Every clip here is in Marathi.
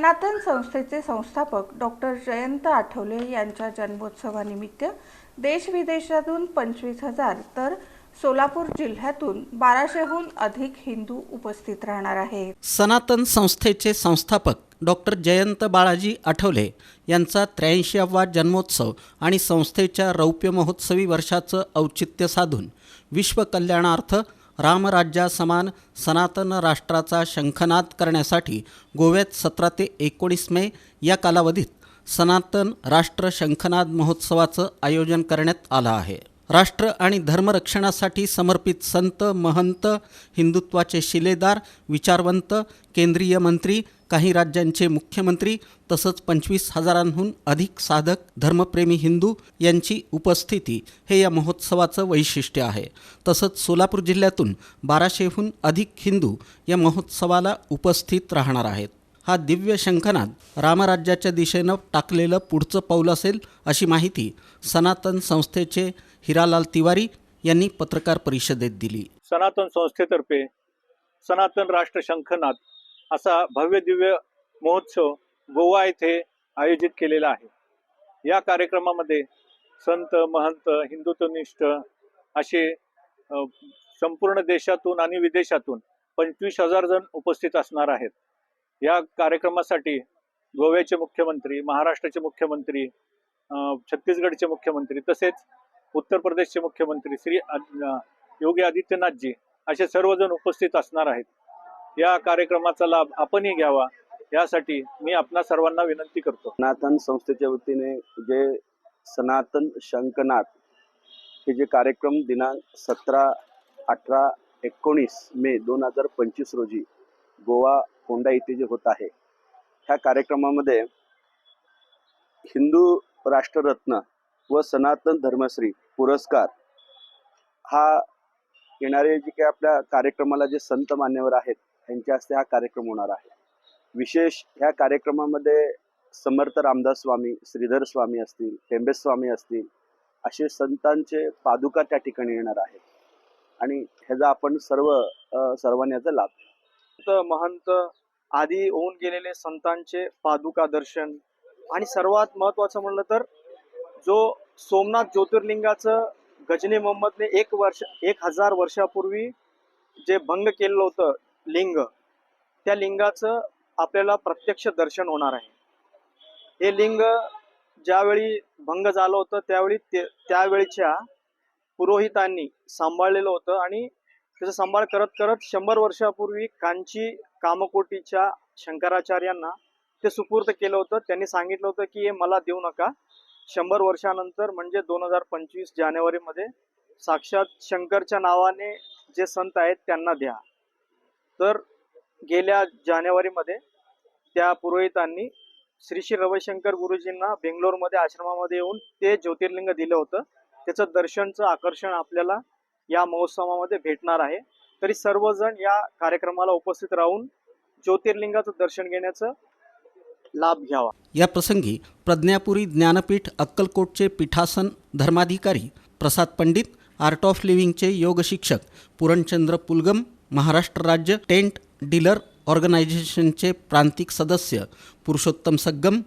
सनातन संस्थेचे संस्थापक डॉक्टर जयंत आठवले यांच्या जन्मोत्सवानिमित्त देशविदेशातून पंचवीस हजार तर सोलापूर जिल्ह्यातून बाराशेहून अधिक हिंदू उपस्थित राहणार आहेत. सनातन संस्थेचे संस्थापक डॉक्टर जयंत बाळाजी आठवले यांचा त्र्याऐंशीवा जन्मोत्सव आणि संस्थेच्या रौप्य महोत्सवी वर्षाचं औचित्य साधून विश्वकल्याणार्थ रामराज्यासमान सनातन राष्ट्राचा शंखनाद करण्यासाठी गोव्यात सतरा ते एकोणीस मे या कालावधीत सनातन राष्ट्र शंखनाद महोत्सवाचं आयोजन करण्यात आलं आहे. राष्ट्र आणि धर्मरक्षणासाठी समर्पित संत महंत हिंदुत्वाचे शिलेदार विचारवंत केंद्रीय मंत्री काही राज्यांचे मुख्यमंत्री तसंच पंचवीस हजारांहून अधिक साधक धर्मप्रेमी हिंदू यांची उपस्थिती हे या महोत्सवाचं वैशिष्ट्य आहे. तसंच सोलापूर जिल्ह्यातून बाराशेहून अधिक हिंदू या महोत्सवाला उपस्थित राहणार आहेत. हा दिव्य शंखनाद रामराज्याच्या दिशेनं टाकलेलं पुढचं पाऊल असेल अशी माहिती सनातन संस्थेचे हिरालाल तिवारी यांनी पत्रकार परिषदेत दिली. सनातन संस्थेतर्फे सनातन राष्ट्र शंखनाद असा भव्य दिव्य महोत्सव गोवा येथे आयोजित केलेला आहे. या कार्यक्रमामध्ये संत महंत हिंदुत्वनिष्ठ असे संपूर्ण देशातून आणि विदेशातून पंचवीस हजार जण उपस्थित असणार आहेत. या कार्यक्रमासाठी गोव्याचे मुख्यमंत्री महाराष्ट्राचे मुख्यमंत्री छत्तीसगडचे मुख्यमंत्री तसेच उत्तर प्रदेशचे मुख्यमंत्री श्री आद- योगी आदित्यनाथजी असे सर्वजण उपस्थित असणार आहेत. या कार्यक्रमाचा लाभ आपणही घ्यावा यासाठी मी आपणा सर्वांना विनंती करतो. सनातन संस्थेच्या वतीने जे सनातन शंकनाथ हे जे कार्यक्रम दिनांक सतरा अठरा एकोणीस मे दोन हजार पंचवीस रोजी गोवा होंडा इथे जे होत आहे ह्या कार्यक्रमामध्ये हिंदू राष्ट्ररत्न व सनातन धर्मश्री पुरस्कार हा येणारे जे काही आपल्या कार्यक्रमाला जे संत मान्यवर आहेत त्यांच्या हस्ते हा कार्यक्रम होणार आहे. विशेष ह्या कार्यक्रमामध्ये समर्थ रामदास स्वामी श्रीधर स्वामी असतील टेंबे स्वामी असतील असे संतांचे पादुका त्या ठिकाणी येणार आहेत. आणि ह्याचा आपण सर्व सर्वांनी याचा लाभ महंत आधी होऊन गेलेले संतांचे पादुका दर्शन आणि सर्वात महत्वाचं म्हणलं तर जो सोमनाथ ज्योतिर्लिंगाचं गजनी मोहम्मदने एक वर्ष एक हजार वर्षापूर्वी जे भंग केलेलं होतं लिंग त्या लिंगाचं आपल्याला प्रत्यक्ष दर्शन होणार आहे. हे लिंग ज्यावेळी भंग झालं होतं त्यावेळी ते त्यावेळच्या पुरोहितांनी सांभाळलेलं होतं आणि त्याचा सांभाळ करत करत शंभर वर्षापूर्वी कांची कामकोटीच्या शंकराचार्यांना ते सुपूर्द केलं होतं. त्यांनी सांगितलं होतं की हे मला देऊ नका. शंभर वर्षानंतर म्हणजे दोन हजार पंचवीस जानेवारीमध्ये साक्षात शंकरच्या नावाने जे संत आहेत त्यांना द्या. तर गेल्या जानेवारीमध्ये त्या पुरोहितांनी श्री श्री रविशंकर गुरुजींना बेंगलोरमध्ये आश्रमामध्ये येऊन ते ज्योतिर्लिंग दिलं होतं. त्याचं दर्शनचं आकर्षण आपल्याला या महोत्सवामध्ये भेटणार आहे. तरी सर्वजण या कार्यक्रमाला उपस्थित राहून ज्योतिर्लिंगाचं दर्शन घेण्याचं लाभ घ्यावा. या प्रसंगी प्रज्ञापुरी ज्ञानपीठ अक्कलकोटचे पीठासन धर्माधिकारी प्रसाद पंडित आर्ट ऑफ लिव्हिंगचे योग शिक्षक पुरणचंद्र पुलगम महाराष्ट्र राज्य टेंट डीलर ऑर्गनायझेशनचे प्रांतिक सदस्य पुरुषोत्तम सग्गम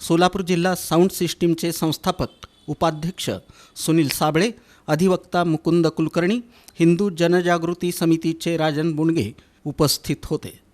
सोलापूर जिल्हा साऊंड सिस्टीमचे संस्थापक उपाध्यक्ष सुनील साबळे अधिवक्ता मुकुंद कुलकर्णी हिंदू जनजागृती समितीचे राजन बुणगे उपस्थित होते.